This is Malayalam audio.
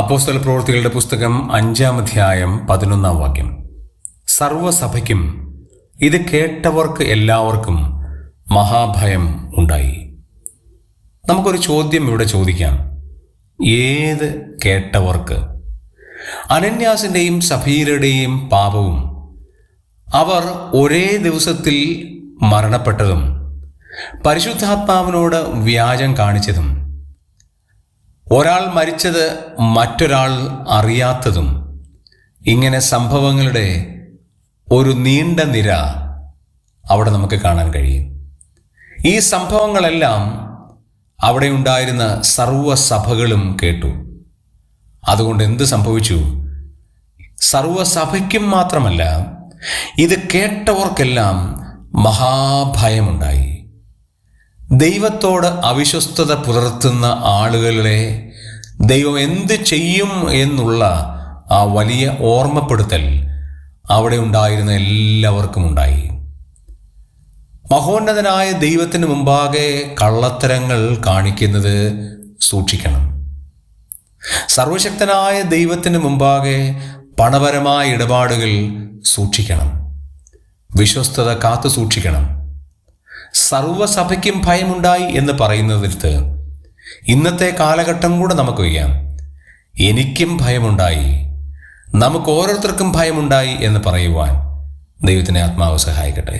അപ്പോസ്തല പ്രവൃത്തികളുടെ പുസ്തകം അഞ്ചാം അധ്യായം പതിനൊന്നാം വാക്യം. സർവസഭയ്ക്കും ഇത് കേട്ടവർക്ക് എല്ലാവർക്കും മഹാഭയം ഉണ്ടായി. നമുക്കൊരു ചോദ്യം ഇവിടെ ചോദിക്കാം. ഏത് കേട്ടവർക്ക്? അനന്യാസിന്റെയും സഫീരയുടെയും പാപവും അവർ ഒരേ ദിവസത്തിൽ മരണപ്പെട്ടതും പരിശുദ്ധാത്മാവിനോട് വ്യാജം കാണിച്ചതും ഒരാൾ മരിച്ചത് മറ്റൊരാൾ അറിയാത്തതും ഇങ്ങനെ സംഭവങ്ങളുടെ ഒരു നീണ്ട നിര അവിടെ നമുക്ക് കാണാൻ കഴിയും. ഈ സംഭവങ്ങളെല്ലാം അവിടെ ഉണ്ടായിരുന്ന സർവസഭകളും കേട്ടു. അതുകൊണ്ട് എന്ത് സംഭവിച്ചു? സർവസഭയ്ക്കും മാത്രമല്ല ഇത് കേട്ടവർക്കെല്ലാം മഹാഭയമുണ്ടായി. ദൈവത്തോട് അവിശ്വസ്തത പുലർത്തുന്ന ആളുകളെ ദൈവം എന്ത് ചെയ്യും എന്നുള്ള ആ വലിയ ഓർമ്മപ്പെടുത്തൽ അവിടെ ഉണ്ടായിരുന്ന എല്ലാവർക്കും ഉണ്ടായി. മഹോന്നതനായ ദൈവത്തിന് മുമ്പാകെ കള്ളത്തരങ്ങൾ കാണിക്കുന്നത് സൂക്ഷിക്കണം. സർവശക്തനായ ദൈവത്തിന് മുമ്പാകെ പണപരമായ ഇടപാടുകൾ സൂക്ഷിക്കണം. വിശ്വസ്തത കാത്തു സൂക്ഷിക്കണം. സർവസഭയ്ക്കും ഭയമുണ്ടായി എന്ന് പറയുന്നതിനടുത്ത് ഇന്നത്തെ കാലഘട്ടം കൂടെ നമുക്ക് വയ്യാം എനിക്കും ഭയമുണ്ടായി. നമുക്ക് ഓരോരുത്തർക്കും ഭയമുണ്ടായി എന്ന് പറയുവാൻ ദൈവത്തിനെ ആത്മാവ് സഹായിക്കട്ടെ.